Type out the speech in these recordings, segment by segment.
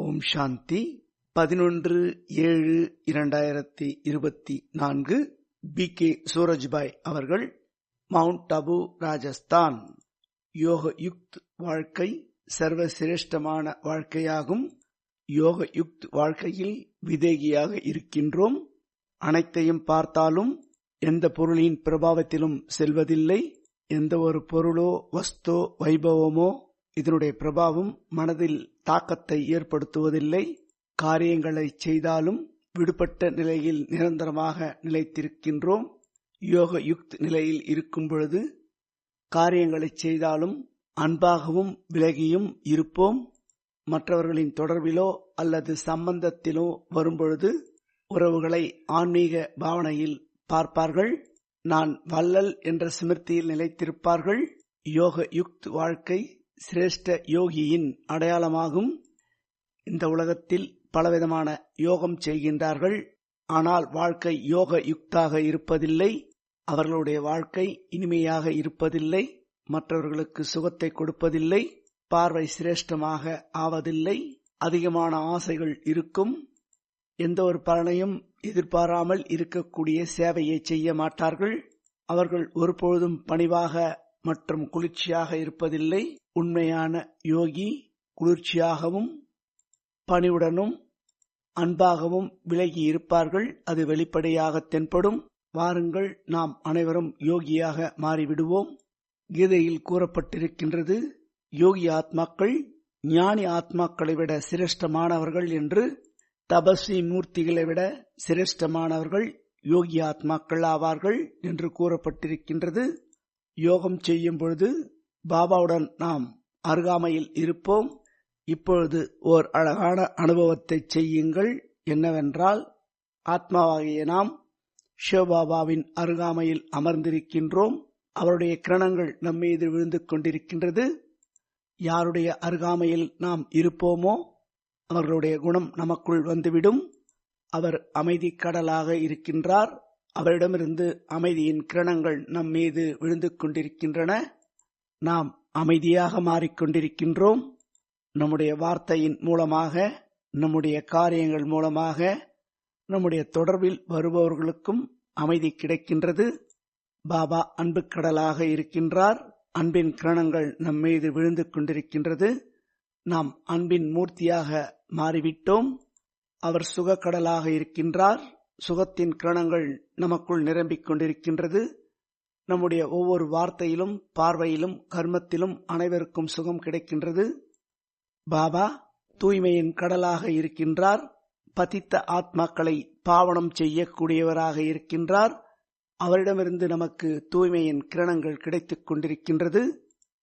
ஓம் சாந்தி. பதினொன்று ஏழு இரண்டாயிரத்தி இருபத்தி நான்கு. பி. கே. சூரஜ்பாய் அவர்கள் மவுண்ட் அபு ராஜஸ்தான். யோக யுக்த் வாழ்க்கை சர்வசிரேஷ்டமான வாழ்க்கையாகும். யோக யுக்த் வாழ்க்கையில் விதேகியாக இருக்கின்றோம். அனைத்தையும் பார்த்தாலும் எந்த பொருளின் பிரபாவத்திலும் செல்வதில்லை. எந்த ஒரு பொருளோ வஸ்தோ வைபவமோ இதனுடைய பிரபாவம் மனதில் தாக்கத்தை ஏற்படுத்துவதில்லை காரியங்களை செய்தாலும் விடுபட்ட நிலையில் நிரந்தரமாக நிலைத்திருக்கின்றோம். யோக யுக்த் நிலையில் இருக்கும் பொழுது காரியங்களை செய்தாலும் அன்பாகவும் விலகியும் இருப்போம். மற்றவர்களின் தொடர்பிலோ அல்லது சம்பந்தத்திலோ வரும்பொழுது உறவுகளை ஆன்மீக பாவனையில் பார்ப்பார்கள். நான் வள்ளல் என்ற சிமிர்த்தியில் நிலைத்திருப்பார்கள். யோக யுக்த் வாழ்க்கை சிரேஷ்ட யோகியின் அடையாளமாகும். இந்த உலகத்தில் பலவிதமான யோகம் செய்கின்றார்கள். ஆனால் வாழ்க்கை யோக யுக்தாக இருப்பதில்லை. அவர்களுடைய வாழ்க்கை இனிமையாக இருப்பதில்லை. மற்றவர்களுக்கு சுகத்தை கொடுப்பதில்லை. பார்வை சிரேஷ்டமாக ஆவதில்லை. அதிகமான ஆசைகள் இருக்கும். எந்த ஒரு பலனையும் எதிர்பாராமல் இருக்கக்கூடிய சேவையை செய்ய மாட்டார்கள். அவர்கள் ஒருபொழுதும் பணிவாக மற்றும் குளிர்ச்சியாக இருப்பதில்லை. உண்மையான யோகி குளிர்ச்சியாகவும் பணிவுடனும் அன்பாகவும் விலகி இருப்பார்கள். அது வெளிப்படையாக தென்படும். வாருங்கள் நாம் அனைவரும் யோகியாக மாறிவிடுவோம். கீதையில் கூறப்பட்டிருக்கின்றது யோகி ஆத்மாக்கள் ஞானி ஆத்மாக்களை விட சிரேஷ்டமானவர்கள் என்று தபஸ்வி மூர்த்திகளை விட சிரேஷ்டமானவர்கள் யோகி ஆத்மாக்கள் ஆவார்கள் என்று கூறப்பட்டிருக்கின்றது. யோகம் செய்யும் பொழுது பாபாவுடன் நாம் அருகாமையில் இருப்போம். இப்பொழுது ஓர் அழகான அனுபவத்தை செய்யுங்கள். என்னவென்றால் ஆத்மாவாகிய நாம் சிவபாபாவின் அருகாமையில் அமர்ந்திருக்கின்றோம். அவருடைய கிரணங்கள் நம்மீது விழுந்து கொண்டிருக்கின்றது. யாருடைய அருகாமையில் நாம் இருப்போமோ அவர்களுடைய குணம் நமக்குள் வந்துவிடும். அவர் அமைதி கடலாக இருக்கின்றார். அவரிடமிருந்து அமைதியின் கிரணங்கள் நம் மீது விழுந்து கொண்டிருக்கின்றன. நாம் அமைதியாக மாறிக்கொண்டிருக்கின்றோம். நம்முடைய வார்த்தையின் மூலமாக நம்முடைய காரியங்கள் மூலமாக நம்முடைய தொடர்பில் வருபவர்களுக்கும் அமைதி கிடைக்கின்றது. பாபா அன்பு கடலாக இருக்கின்றார். அன்பின் கிரணங்கள் நம் மீது விழுந்து கொண்டிருக்கின்றது. நாம் அன்பின் மூர்த்தியாக மாறிவிட்டோம். அவர் சுகக்கடலாக இருக்கின்றார். சுகத்தின் கிரணங்கள் நமக்குள் நிரம்பிக் கொண்டிருக்கின்றது. நம்முடைய ஒவ்வொரு வார்த்தையிலும் பார்வையிலும் கர்மத்திலும் அனைவருக்கும் சுகம் கிடைக்கின்றது. பாபா தூய்மையின் கடலாக இருக்கின்றார். பதித்த ஆத்மாக்களை பாவனம் செய்யக்கூடியவராக இருக்கின்றார். அவரிடமிருந்து நமக்கு தூய்மையின் கிரணங்கள் கிடைத்துக் கொண்டிருக்கின்றது.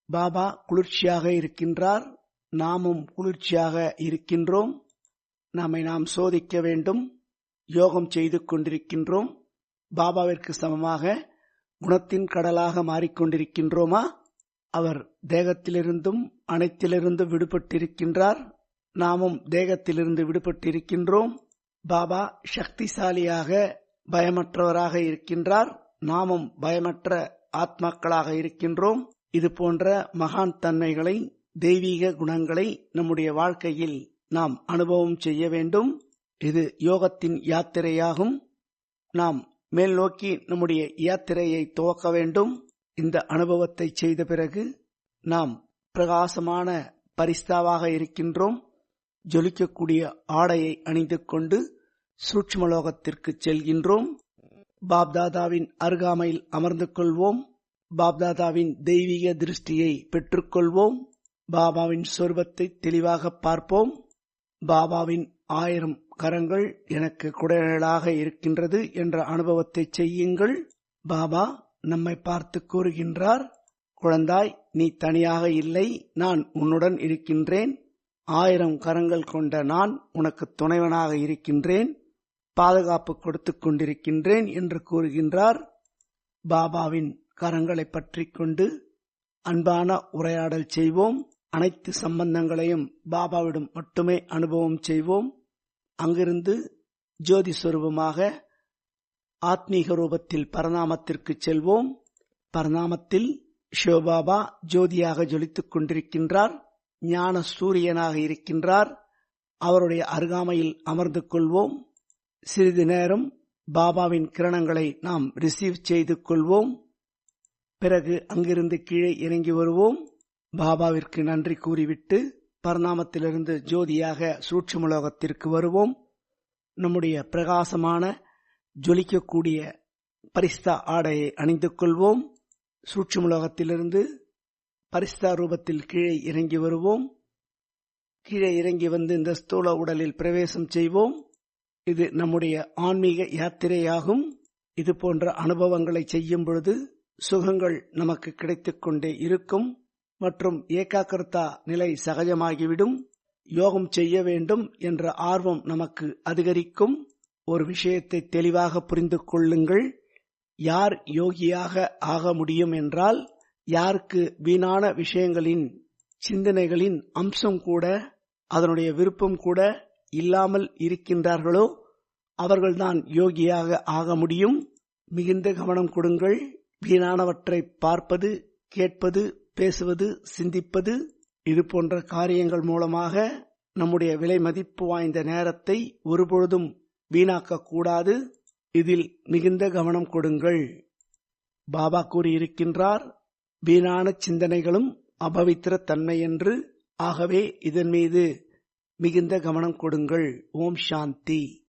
பாபா குளிர்ச்சியாக இருக்கின்றார். நாமும் குளிர்ச்சியாக இருக்கின்றோம். நம்மை நாம் சோதிக்க வேண்டும். யோகம் செய்து கொண்டிருக்கின்றோம். பாபாவிற்கு சமமாக குணத்தின் கடலாக மாறிக்கொண்டிருக்கின்றோமா? அவர் தேகத்திலிருந்தும் அனைத்திலிருந்தும் விடுபட்டிருக்கின்றார். நாமும் தேகத்திலிருந்து விடுபட்டிருக்கின்றோம். பாபா சக்திசாலியாக பயமற்றவராக இருக்கின்றார். நாமும் பயமற்ற ஆத்மாக்களாக இருக்கின்றோம். இது போன்ற மகான் தன்மைகளை தெய்வீக குணங்களை நம்முடைய வாழ்க்கையில் நாம் அனுபவம் செய்ய வேண்டும். இது யோகத்தின் யாத்திரையாகும். நாம் மேல் நோக்கி நம்முடைய யாத்திரையை துவக்க வேண்டும். இந்த அனுபவத்தை செய்த பிறகு நாம் பிரகாசமான பரிஸ்தாவாக இருக்கின்றோம். ஜொலிக்கக்கூடிய ஆடையை அணிந்து கொண்டு சூட்சுமலோகத்திற்கு செல்கின்றோம். பாப்தாதாவின் அருகாமையில் அமர்ந்து கொள்வோம். பாப்தாதாவின் தெய்வீக திருஷ்டியை பெற்றுக்கொள்வோம். பாபாவின் சொர்வத்தை தெளிவாக பார்ப்போம். பாபாவின் ஆயிரம் கரங்கள் எனக்கு குடையலாக இருக்கின்றது என்ற அனுபவத்தை செய்யுங்கள். பாபா நம்மை பார்த்து கூறுகின்றார் குழந்தாய் நீ தனியாக இல்லை நான் உன்னுடன் இருக்கின்றேன். ஆயிரம் கரங்கள் கொண்ட நான் உனக்கு துணைவனாக இருக்கின்றேன் பாதுகாப்பு கொடுத்து கொண்டிருக்கின்றேன் என்று கூறுகின்றார். பாபாவின் கரங்களை பற்றி கொண்டு அன்பான உரையாடல் செய்வோம். அனைத்து சம்பந்தங்களையும் பாபாவிடம் மட்டுமே அனுபவம் செய்வோம். அங்கிருந்து ஜோதி சுரூபமாக ஆத்மீக ரூபத்தில் பரநாமத்திற்கு செல்வோம். பரநாமத்தில் சிவபாபா ஜோதியாக ஜொலித்துக் கொண்டிருக்கின்றார். ஞான சூரியனாக இருக்கின்றார். அவருடைய அருகாமையில் அமர்ந்து கொள்வோம். சிறிது நேரம் பாபாவின் கிரணங்களை நாம் ரிசீவ் செய்து கொள்வோம். பிறகு அங்கிருந்து கீழே இறங்கி வருவோம். பாபாவிற்கு நன்றி கூறிவிட்டு பரிணாமத்திலிருந்து ஜோதியாக சூட்சுமலோகத்திற்கு வருவோம். நம்முடைய பிரகாசமான ஜொலிக்கக்கூடிய பரிஸ்தா ஆடையை அணிந்து கொள்வோம். சூட்சுமலோகத்திலிருந்து பரிஸ்தா ரூபத்தில் கீழே இறங்கி வருவோம். கீழே இறங்கி வந்து இந்த ஸ்தூல உடலில் பிரவேசம் செய்வோம். இது நம்முடைய ஆன்மீக யாத்திரையாகும். இது போன்ற அனுபவங்களை செய்யும் பொழுது சுகங்கள் நமக்கு கிடைத்துக்கொண்டே இருக்கும். மற்றும் ஏகாக்கிரதா நிலை சகஜமாகிவிடும். யோகம் செய்ய வேண்டும் என்ற ஆர்வம் நமக்கு அதிகரிக்கும். ஒரு விஷயத்தை தெளிவாக புரிந்து கொள்ளுங்கள். யார் யோகியாக ஆக முடியும் என்றால் யாருக்கு வீணான விஷயங்களின் சிந்தனைகளின் அம்சம் கூட அதனுடைய விருப்பம் கூட இல்லாமல் இருக்கின்றார்களோ அவர்கள்தான் யோகியாக ஆக முடியும். மிகுந்த கவனம் கொடுங்கள். வீணானவற்றை பார்ப்பது கேட்பது பேசுவது சிந்திப்பது இது போன்ற காரியங்கள் மூலமாக நம்முடைய விலை மதிப்பு வாய்ந்த நேரத்தை ஒருபொழுதும் வீணாக்க கூடாது. இதில் மிகுந்த கவனம் கொடுங்கள். பாபா கூறியிருக்கின்றார் வீணான சிந்தனைகளும் அபவித்திர தன்மை என்று. ஆகவே இதன் மீது மிகுந்த கவனம் கொடுங்கள். ஓம் சாந்தி.